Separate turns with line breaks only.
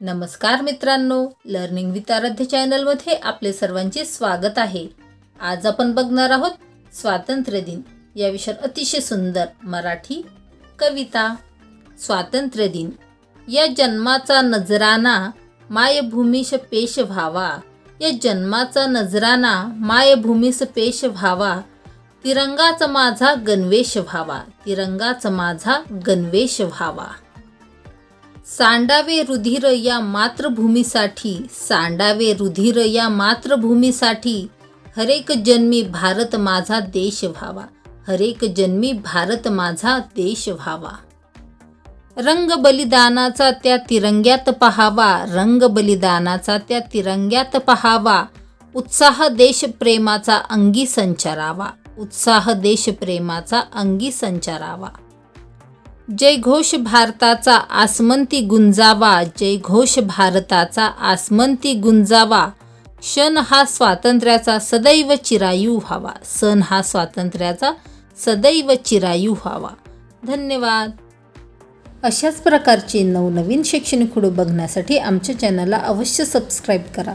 नमस्कार मित्रांनो learning with आराध्य चॅनलमध्ये आपले सर्वांचे स्वागत आहे. आज आपण बघणार आहोत स्वातंत्र्य दिन. या विषयावर अतिशय सुंदर मराठी कविता. स्वातंत्र्य दिन. या जन्माचा नजराना मायभूमीश पेश व्हावा. या जन्माचा नजराना मायभूमीस पेश व्हावा. तिरंगाच माझा गणवेश व्हावा. तिरंगाच माझा गणवेश व्हावा. सांडावे रुधिर या मातृभूमीसाठी सांडावे रुधिर या मातृभूमीसाठी हरेक जन्मी भारत माझा देश व्हावा हरेक जन्मी भारत माझा देश व्हावा. रंग बलिदानाचा त्या तिरंग्यात पहावा रंग बलिदानाचा त्या तिरंग्यात पहावा उत्साह देशप्रेमाचा अंगी संचारावा उत्साह देशप्रेमाचा अंगी संचारावा. जय घोष भारताचा आसमंती गुंजावा जय घोष भारताचा आसमंती गुंजावा. क्षण हा स्वातंत्र्याचा सदैव चिरायू व्हावा. सण हा स्वातंत्र्याचा सदैव चिरायू व्हावा. धन्यवाद. अशाच प्रकारचे नवनवीन शैक्षणिक खुडू बघण्यासाठी आमच्या चॅनलला अवश्य सबस्क्राईब करा.